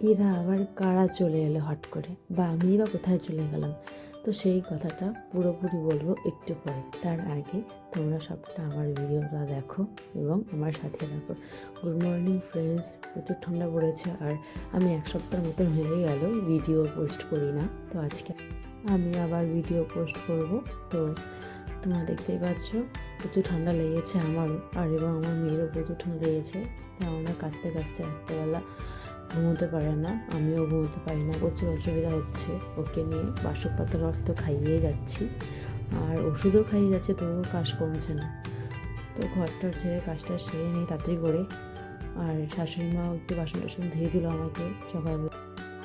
এরা আবার কারা চলে এলো হট করে? বা আমি বা কোথায় চলে গেলাম? তো সেই কথাটা পুরোপুরি বলব একটু পরে। তার আগে তোমরা সবটা আমার ভিডিওটা দেখো এবং আমার সাথে দেখো গুড মর্নিং ফ্রেন্ডস, প্রচুর ঠান্ডা পড়েছে আর আমি এক সপ্তাহের মতন হয়ে গেল ভিডিও পোস্ট করি না। তো আজকে আমি আবার ভিডিও পোস্ট করব। তো তোমরা দেখতেই পাচ্ছ, প্রচুর ঠান্ডা লেগেছে আমারও। আর এবং আমার মেয়েরও প্রচুর ঠান্ডা লেগেছে। কেননা কাছতে কাছতে রাত্রেবেলা ঘুমোতে পারে না, আমিও ঘুমোতে পারি না, প্রচুর অসুবিধা হচ্ছে। ওকে নিয়ে বাসক পাতার রস তো খাইয়ে যাচ্ছি। আর ওষুধও খাইয়ে যাচ্ছে, তবুও কাজ কমছে না। তো ঘরটার ছেড়ে কাজটা সেরে নিই তাড়াতাড়ি করে। আর শাশুড়ি মাও একটু বাসন টাসন ধুয়ে দিল আমাকে সকালবেলা।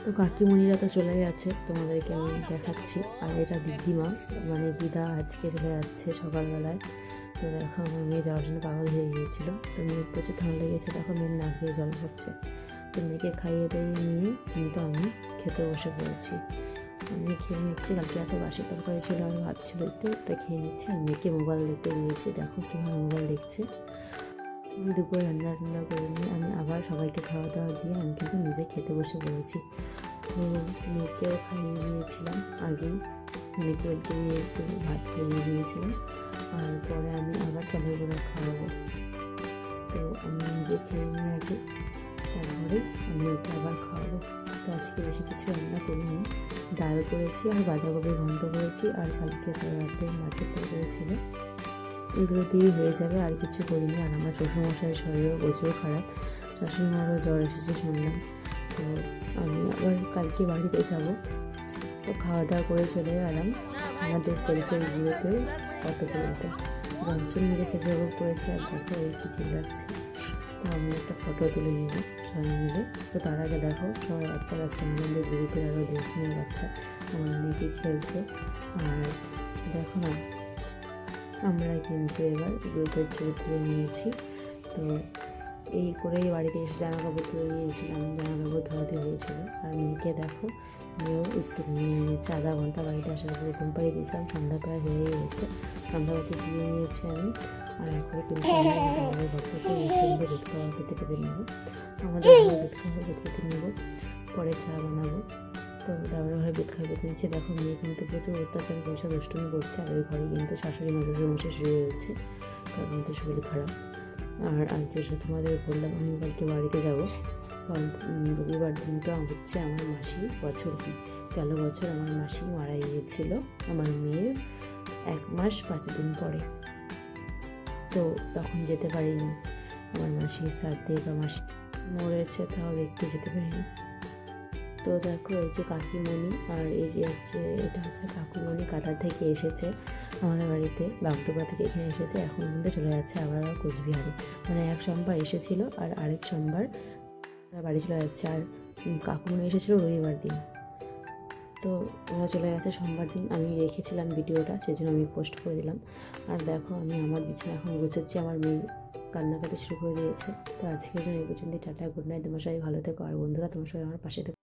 তো কাকিমণিরা তো চলে গেছে, তোমাদেরকে আমি দেখাচ্ছি। আর এটা দিদিমা মানে দিদা আজকে চলে যাচ্ছে সকালবেলায়। তো দেখো আমার মেয়ে যাওয়ার জন্য পাগল হয়ে গিয়েছিল। তো মেয়ের প্রচুর ঠান্ডা লেগেছে, দেখো মেয়ের নাক দিয়ে জল পড়ছে। তো মেয়েকে খাইয়ে দাইয়ে নিয়ে কিন্তু আমি খেতে বসে পড়েছি। আমি খেয়ে নিচ্ছি, কালকে এত বাসি তরকারি ছিল ভাত ছিল একটু ওটা খেয়ে নিচ্ছি, আর মেয়েকে মোবাইল দেখতে দিয়েছি, দেখো কীভাবে মোবাইল দেখছে। আমি দুপুরে রান্না টান্না করে নিয়ে আমি আবার সবাইকে খাওয়া দাওয়া দিয়ে আমি কিন্তু নিজে খেতে বসে পড়েছি। তো মেয়েকেও খাইয়ে দিয়েছিলাম আগেই মানে কোয়েলকে দিয়ে একটু ভাত খাইয়ে দিয়েছিলাম, আর পরে আমি আবার চালু করে খাওয়াবো। তো আমি নিজে খেয়ে নিয়ে আগে তারপরে আমি ওকে আবার খাওয়াবো। তো আজকে বেশি কিছু রান্না করিনি। ডাল করেছি আর বাঁধাকপি ঘন্ট করেছি আর কালকে রাতে মাছের তরকারি ছিল। এগুলো দিয়েই হয়ে যাবে, আর কিছু করিনি। আর আমার শ্বশুরমশাইয়ের শরীরও প্রচুর খারাপ। শাশুড়ি মারও জ্বর এসেছে শুনলাম। তো আমি আবার কালকে বাড়িতে যাব। তো খাওয়া দাওয়া করে চলে গেলাম আমাদের সেলফের গ্রুপে কত বলতে দশজন মিলে সেলফি গ্রুপ করেছে আর দেখো এই কি চিল্লাচ্ছে। তো আমি একটা ফটো তুলে নিব সবাই মিলে। তো তার আগে দেখো, সবাই বাচ্চা বাচ্চা আমাদের গ্রুপের আরও দেখুন বাচ্চা আমার মেয়েকে খেলছে। আর দেখো না, আমরা কিন্তু এবার গ্রুপের ছবি তুলে নিয়েছি। তো এই করেই বাড়িতে এসে জামা কাপড় তুলে নিয়েছিলাম। জামা কাপড় ধোয়াতে হয়েছিল। আর মেয়েকে দেখো, মেয়েও একটু নিয়ে নিয়েছে। আধা ঘণ্টা বাড়িতে আসার পরে ঘুম পাড়িয়ে দিয়েছিলাম। সন্ধ্যা প্রায় হয়ে গেছে। সন্ধ্যাবাতি দিয়ে নিয়েছি আমি। আর এখন কিন্তু আমাদের ঘরটাকে সুন্দর দুধ পেতে পেতে নেব। আমাদের দুধ পেতে পেতে নেব। পরে চা বানাবো। তো দাবার ঘরে বেড খাওয়া পেতে নিচ্ছে। দেখো, মেয়ে কিন্তু প্রচুর অত্যাচার করছে, দুষ্টুমি করছে। আর ওই ঘরে কিন্তু শাশুড়ি মাঝে মশে শুয়ে রয়েছে। তার মধ্যে শরীর খারাপ। আর আজ যেটা তোমাদের বললাম, আমি কালকে বাড়িতে যাব। কারণ রবিবার দিনটা হচ্ছে আমার মাসি বছর গেল বছর আমার মাসি মারা গিয়েছিল, আমার মেয়ের এক মাস পাঁচ দিন পরে। তো তখন যেতে পারিনি। আমার মাসির সাথে বা মাসি মরেছে তাও দেখতে যেতে পারিনি। তো দেখো, এই যে কাকিমণি আর এই যে হচ্ছে, এটা হচ্ছে কাকুমণি কাতার থেকে এসেছে আমাদের বাড়িতে বাগডোবা থেকে এখানে এসেছে, এখন কিন্তু চলে যাচ্ছে আবার কোচবিহারে। মানে এক সোমবার এসেছিল আর আরেক সোমবার বাড়ি চলে যাচ্ছে। আর কাকুমণি এসেছিল রবিবার দিন। তো ওরা চলে গেছে, সোমবার দিন আমি রেখেছিলাম ভিডিওটা সেই জন্য আমি পোস্ট করে দিলাম। আর দেখো আমি আমার বিছানা এখন গুছাচ্ছি, আমার মেয়ে কান্নাকাটি শুরু করে দিয়েছে। তো আজকের জন্য এই পর্যন্ত টাটা গুড নাইট তোমার সবাই ভালো থেকো। আর বন্ধুরা, তোমার সবাই আমার পাশে থেকো।